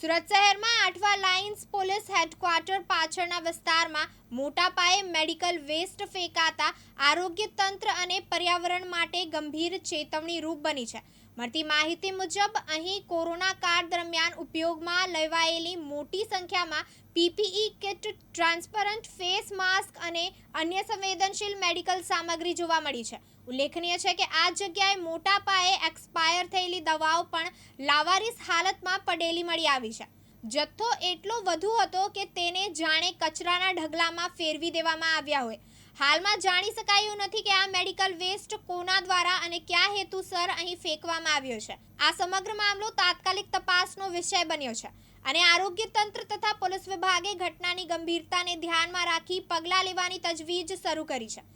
સુરત શહેરમાં આઠવા lines police headquarter પાછળના વિસ્તારમાં મોટા પાયે મેડિકલ વેસ્ટ ફેંકાતા આરોગ્ય તંત્ર અને પર્યાવરણ માટે ગંભીર ચેતવણી રૂપ બની છે. મળતી માહિતી મુજબ, અહીં કોરોના કાળ દરમિયાન ઉપયોગમાં લેવાયેલી મોટી સંખ્યામાં PPE kit, transparent face mask અને અન્ય સંવેદનશીલ મેડિકલ સામગ્રી જોવા મળી છે. ઉલ્લેખનીય છે કે આ જગ્યાએ મોટા પાયે એક્સપાયર થયેલી દવાઓ પણ લાવારીસ હાલતમાં પડેલી મળી આવી છે. જથ્થો એટલો વધુ હતો કે તેને જાણે કચરાના ઢગલામાં ફેરવી દેવામાં આવ્યા હોય. હાલમાં જાણી શકાયું નથી કે આ મેડિકલ વેસ્ટ કોના દ્વારા અને કયા હેતુસર અહીં ફેંકવામાં આવ્યો છે. આ સમગ્ર મામલો તાત્કાલિક તપાસનો વિષય બન્યો છે અને આરોગ્ય તંત્ર તથા પોલીસ વિભાગે ઘટનાની ગંભીરતાને ધ્યાનમાં રાખી પગલાં લેવાની તજવીજ શરૂ કરી છે.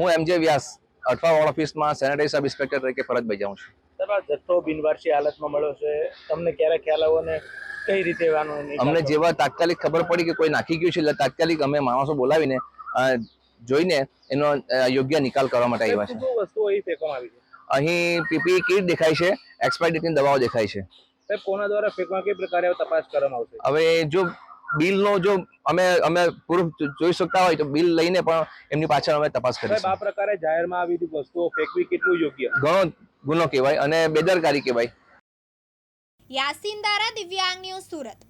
હું એમ જે વ્યાસ અઠવાવાડ ઓફિસમાં સેનેટરી સબ ઇન્સ્પેક્ટર તરીકે ફરજ બજાવું છું. જથ્થો બિનવારસી હાલતમાં મળ્યો છે. તમને ક્યારે ખ્યાલ આવો ને કઈ રીતે અમને જેવા તાત્કાલિક ખબર પડી કે કોઈ નાખી ગયું છે એટલે તાત્કાલિક અમે માણસો બોલાવીને જોઈને એનો યોગ્ય નિકાલ કરવા માટે આવ્યા છે. વસ્તુઓ અહીં ફેંકવામાં આવી છે? અહીં પીપી કીટ દેખાય છે એક્સપાયર ડેટની દવાઓ દેખાય છે. કોના દ્વારા ફેંકવા કઈ પ્રકારે તપાસ કરવામાં આવશે? હવે જો બિલનો જો અમે અમે પ્રૂફ જોઈ શકતા હોય તો બિલ લઈને પણ એમની પાછળ અમે તપાસ સાહેબ આ પ્રકારે જાહેરમાં આવી બધી વસ્તુઓ ફેંકવી કેટલું યોગ્ય? ઘણો ગુનો કહેવાય અને બેદરકારી કહેવાય. યાસીન દારા દિવ્યાંગ ન્યૂઝ સુરત.